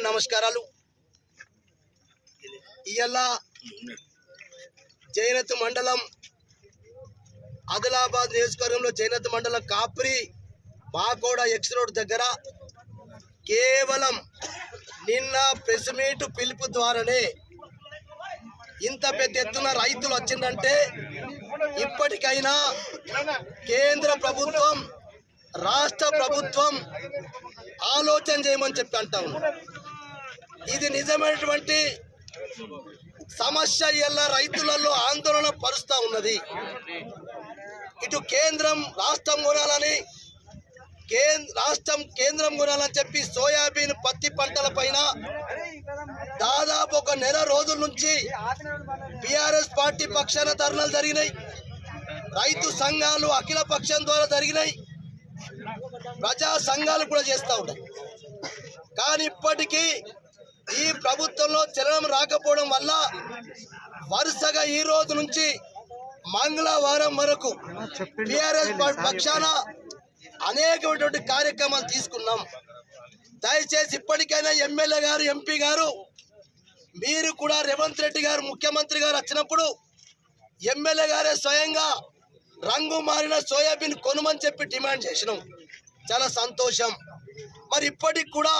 అందరూ నమస్కారాలు. ఇవాళ జైనత్ మండలం ఆదిలాబాద్ నియోజకవర్గంలో జైనత్ మండలం కాప్రి మాకోడ ఎక్స్ రోడ్ దగ్గర కేవలం నిన్న ప్రెస్ మీట్ పిలుపు ద్వారానే ఇంత పెద్ద ఎత్తున రైతులు వచ్చిందంటే ఇప్పటికైనా కేంద్ర ప్రభుత్వం రాష్ట్ర ప్రభుత్వం ఆలోచన చేయమని చెప్పి అంటాము ఇది నిజమైనటువంటి సమస్య ఇలా రైతులలో ఆందోళన పరుస్తూ ఉన్నది. ఇటు కేంద్రం రాష్ట్రం కొనాలని కేంద్ర రాష్ట్రం కేంద్రం కొనాలని చెప్పి సోయాబీన్ పత్తి పంటల పైన దాదాపు ఒక నెల రోజుల నుంచి బీఆర్ఎస్ పార్టీ పక్షాన ధర్నాలు జరిగినాయి. రైతు సంఘాలు అఖిల పక్షం ద్వారా జరిగినాయి. ప్రజా సంఘాలు కూడా చేస్తూ ఉన్నాయి. కానీ ఇప్పటికీ ఈ ప్రభుత్వంలో చలనం రాకపోవడం వల్ల వరుసగా ఈ రోజు నుంచి మంగళవారం వరకు టిఆర్ఎస్ పక్షాన అనేకమైనటువంటి కార్యక్రమాలు తీసుకున్నాం. దయచేసి ఇప్పటికైనా ఎమ్మెల్యే గారు ఎంపీ గారు మీరు కూడా రేవంత్ రెడ్డి గారు ముఖ్యమంత్రి గారు వచ్చినప్పుడు ఎమ్మెల్యే గారే స్వయంగా రంగు మారిన సోయాబీన్ కొనుమని చెప్పి డిమాండ్ చేసినాం. చాలా సంతోషం. మరి ఇప్పటికి కూడా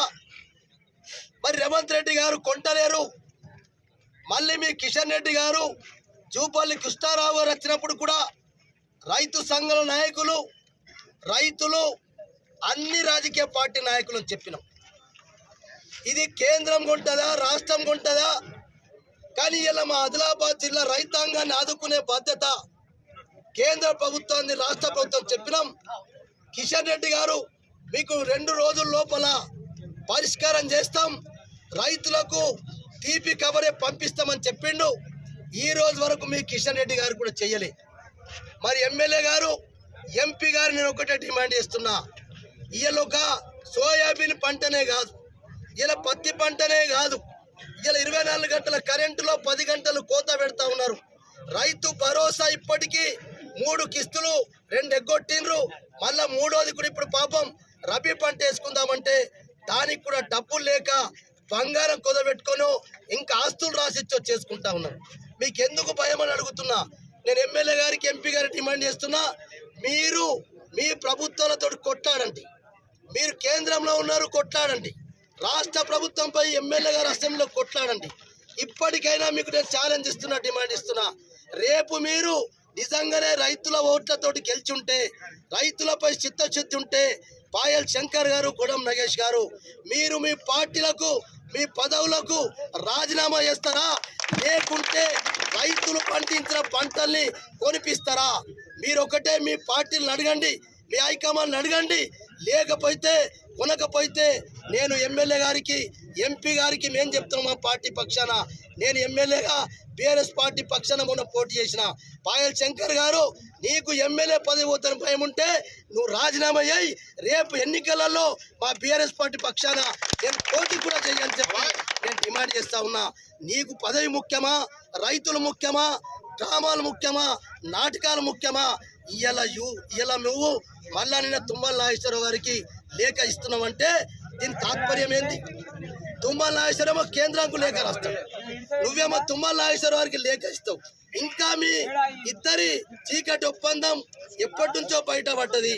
మరి రేవంత్ రెడ్డి గారు కొంటలేరు. మళ్ళీ మీ కిషన్ రెడ్డి గారు జూపల్లి కృష్ణారావు గారు వచ్చినప్పుడు కూడా రైతు సంఘాల నాయకులు రైతులు అన్ని రాజకీయ పార్టీ నాయకులను చెప్పినాం. ఇది కేంద్రం కొంటదా రాష్ట్రం కొంటదా? కానీ ఇలా మా ఆదిలాబాద్ జిల్లా రైతాంగాన్ని ఆదుకునే బాధ్యత కేంద్ర ప్రభుత్వాన్ని రాష్ట్ర ప్రభుత్వం చెప్పినాం. కిషన్ రెడ్డి గారు మీకు రెండు రోజుల లోపల పరిష్కారం చేస్తాం. రైతులకు తీపి కవరే పంపిస్తామని చెప్పిండు. ఈ రోజు వరకు మీ కిషన్ రెడ్డి గారు కూడా చెయ్యలే మరి ఎమ్మెల్యే గారు ఎంపీ గారు నేను ఒకటే డిమాండ్ చేస్తున్నా. ఇవాళ ఒక సోయాబీన్ పంటనే కాదు. ఇలా పత్తి పంటనే కాదు. ఇలా ఇరవై నాలుగు గంటల కరెంటులో పది గంటలు కోత పెడతా ఉన్నారు. రైతు భరోసా ఇప్పటికీ మూడు కిస్తులు రెండు ఎగ్గొట్టిండ్రు. మళ్ళా మూడోది కూడా ఇప్పుడు పాపం రబీ పంట వేసుకుందామంటే దానికి కూడా డబ్బులు లేక బంగారం కుదబెట్టుకొని ఇంకా ఆస్తులు రాసిచ్చో చేసుకుంటా ఉన్నారు మీకు ఎందుకు భయం అని అడుగుతున్నా. నేను ఎమ్మెల్యే గారికి ఎంపీ గారికి డిమాండ్ చేస్తున్నా మీరు మీ ప్రభుత్వాలతో కొట్లాడండి. మీరు కేంద్రంలో ఉన్నారు కొట్లాడండి. రాష్ట్ర ప్రభుత్వంపై ఎమ్మెల్యే గారు అసెంబ్లీలో కొట్లాడండి. ఇప్పటికైనా మీకు నేను ఛాలెంజ్ ఇస్తున్నా డిమాండ్ ఇస్తున్నా. రేపు మీరు నిజంగానే రైతుల ఓట్లతోటి గెలిచుంటే రైతులపై చిత్తశుద్ధి ఉంటే పాయల్ శంకర్ గారు గుడం నగేష్ గారు మీరు మీ పార్టీలకు మీ పదవులకు రాజీనామా చేస్తారా? లేకుంటే రైతులు పండించిన పంటల్ని కొనిపిస్తారా? మీరు ఒకటే మీ పార్టీని అడగండి మీ హైకమాండ్ అడగండి. లేకపోతే కొనకపోతే నేను ఎమ్మెల్యే గారికి ఎంపీ గారికి మేము చెప్తున్నాం మా పార్టీ పక్షాన. నేను ఎమ్మెల్యేగా బీఆర్ఎస్ పార్టీ పక్షాన మొన్న పోటీ చేసిన. పాయల్ శంకర్ గారు నీకు ఎమ్మెల్యే పదవి పోతాను భయం ఉంటే నువ్వు రాజీనామా అయ్యి రేపు ఎన్నికలలో మా బీఆర్ఎస్ పార్టీ పక్షాన నేను పోటీ కూడా చేయని చెప్పి నేను డిమాండ్ చేస్తా ఉన్నా. నీకు పదవి ముఖ్యమా? రైతులు ముఖ్యమా? డ్రామాలు ముఖ్యమా? నాటకాలు ముఖ్యమా? ఇవాళ యూ ఇవాళ నువ్వు మళ్ళా నిన్న తుమ్మల నాగేశ్వరరావు గారికి లేఖ ఇస్తున్నావంటే దీని తాత్పర్యం ఏంది? తుమ్మల నాగేశ్వరేమో కేంద్రానికి లేఖ రాస్తావు నువ్వేమో తుమ్మల నాగేశ్వర వారికి లేఖ ఇస్తావు. ఇంకా మీ ఇద్దరి చీకటి ఒప్పందం ఎప్పటి నుంచో బయటపడ్డది.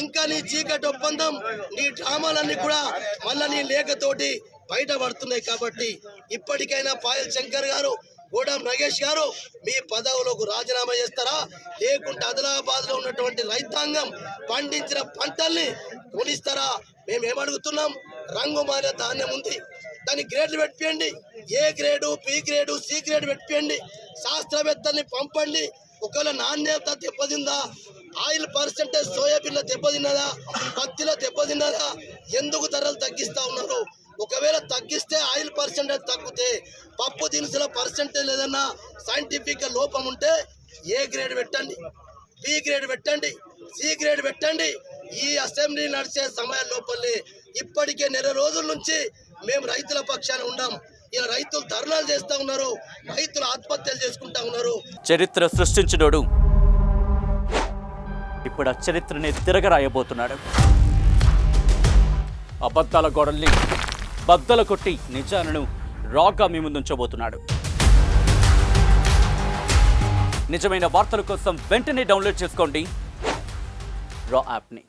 ఇంకా నీ చీకటి ఒప్పందం నీ డ్రామాలన్నీ కూడా మళ్ళీ నీ లేఖతోటి బయటపడుతున్నాయి కాబట్టి ఇప్పటికైనా పాయల్ శంకర్ గారు గూడెం నగేష్ గారు మీ పదవులకు రాజీనామా చేస్తారా? లేకుంటే ఆదిలాబాద్లో ఉన్నటువంటి రైతాంగం పండించిన పంటల్ని కొనిస్తారా? మేము ఏమడుగుతున్నాం రంగు మారిన ధాన్యం ఉంది. దాని గ్రేడ్లు పెట్టియండి A grade B grade C grade పెట్టియండి శాస్త్రవేత్తల్ని పంపండి. ఒకవేళ నాణ్యత దెబ్బతిందా ఆయిల్ పర్సెంటేజ్ సోయాబీన్లో దెబ్బతిన్నదా పత్తిలో దెబ్బతిన్నదా ఎందుకు ధరలు తగ్గిస్తూ ఉన్నారు? ఒకవేళ తగ్గిస్తే ఆయిల్ పర్సెంటేజ్ తగ్గితే పప్పు దినుసుల పర్సెంటేజ్ ఏదన్నా సైంటిఫిక్గా లోపం ఉంటే ఏ గ్రేడ్ పెట్టండి? బి గ్రేడ్ పెట్టండి సి గ్రేడ్ పెట్టండి ఈ అసెంబ్లీ నడిచే సమయం లోపలి ఇప్పటికే నెల రోజుల నుంచి మేము రైతుల పక్షాన ఉన్నాం ఇలా రైతులు ధర్నాలు చేస్తూ ఉన్నారు రైతులు ఆత్మహత్యలు చేసుకుంటా ఉన్నారు. చరిత్ర సృష్టించినోడు ఇప్పుడు ఆ చరిత్రని తిరగరాయబోతున్నాడు. అబద్ధాల గోడల్ని బద్దల కొట్టి నిజాలను రాగా మీ ముందుంచబోతున్నాడు. నిజమైన వార్తల కోసం వెంటనే డౌన్లోడ్ చేసుకోండి. రా యాప్ని.